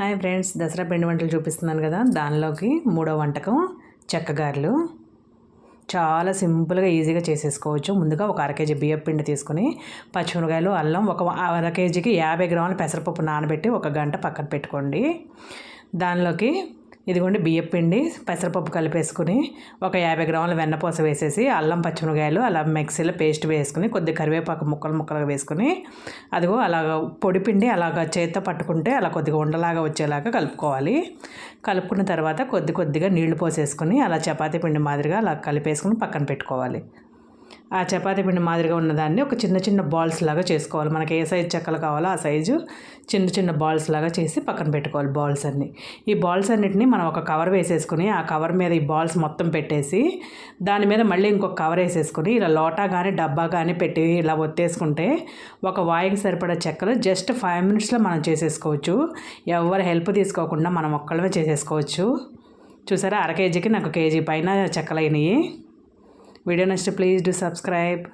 Hi friends Dasara పిండి వంటలు చూపిస్తున్నాను కదా. దానిలోకి మూడో వంటకం చెక్కగారెలు. చాలా సింపుల్గా ఈజీగా చేసేసుకోవచ్చు. ముందుగా ఒక అర కేజీ బియ్యం పిండి తీసుకుని పచ్చిమిరకాయలు అల్లం ఒక అర కేజీకి యాభై గ్రాముల పెసరపప్పు నానబెట్టి ఒక గంట పక్కన పెట్టుకోండి. దానిలోకి ఇదిగోండి బియ్యం పిండి పెసరపప్పు కలిపేసుకుని ఒక యాభై గ్రాముల వెన్నపూస వేసేసి అల్లం పచ్చిమిరకాయలు అలా మిక్సీలో పేస్ట్ వేసుకుని కొద్ది కరివేపాకు ముక్కలు ముక్కలుగా వేసుకుని అదిగో అలాగ పొడి పిండి అలాగ చేత్తో పట్టుకుంటే అలా కొద్దిగా ఉండలాగా వచ్చేలాగా కలుపుకోవాలి. కలుపుకున్న తర్వాత కొద్ది కొద్దిగా నీళ్ళు పోసేసుకుని అలా చపాతీ పిండి మాదిరిగా అలా కలిపేసుకుని పక్కన పెట్టుకోవాలి. ఆ చపాతీ పిండి మాదిరిగా ఉన్నదాన్ని ఒక చిన్న చిన్న బాల్స్ లాగా చేసుకోవాలి. మనకి ఏ సైజు చెక్కలు కావాలో ఆ సైజు చిన్న చిన్న బాల్స్ లాగా చేసి పక్కన పెట్టుకోవాలి బాల్స్ అన్నీ. ఈ బాల్స్ అన్నిటిని మనం ఒక కవర్ వేసేసుకుని ఆ కవర్ మీద ఈ బాల్స్ మొత్తం పెట్టేసి దాని మీద మళ్ళీ ఇంకొక కవర్ వేసేసుకుని ఇలా లోటా కానీ డబ్బా కానీ పెట్టి ఇలా ఒత్తేసుకుంటే ఒక వాయికి సరిపడా చెక్కలు జస్ట్ ఫైవ్ మినిట్స్లో మనం చేసేసుకోవచ్చు. ఎవరు హెల్ప్ తీసుకోకుండా మనం ఒక్కళ్ళమే చేసేసుకోవచ్చు. చూసారా? అర కేజీకి నాకు కేజీ పైన చెక్కలైనవి వీడియో నచ్చితే ప్లీజ్ డూ సబ్స్క్రైబ్.